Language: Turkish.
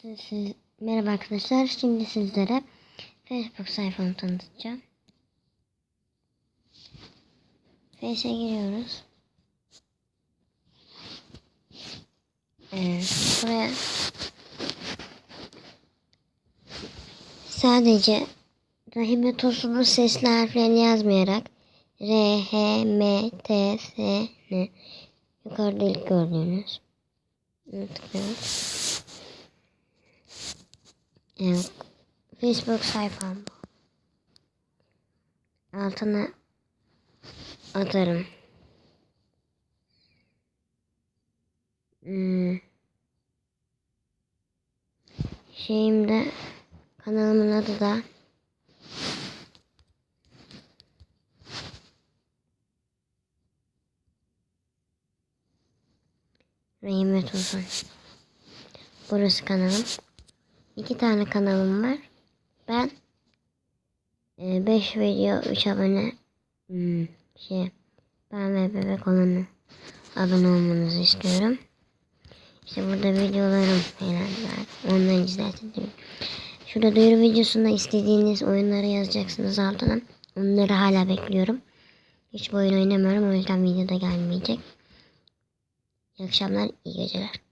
Siz, merhaba arkadaşlar. Şimdi sizlere Facebook sayfamı tanıtacağım. Face'e giriyoruz. Evet, buraya sadece Rahime Tosun'un sesli harflerini yazmayarak R, H, M, T, S, N yukarıda ilk gördüğünüz tıklıyoruz. Facebook sayfam. Altına atarım. Hmm. Şeyimde kanalımın adı da Rahime Tuzun. Burası kanalım. İki tane kanalım var. Ben 5 video 3 abone hmm, şey ben ve bebek olanı abone olmanızı istiyorum. İşte burada videolarım falan var. Onları izlersiniz. Şurada duyuru videosunda istediğiniz oyunları yazacaksınız altına. Onları hala bekliyorum. Hiç bu oyun oynamıyorum o yüzden videoda gelmeyecek. İyi akşamlar, iyi geceler.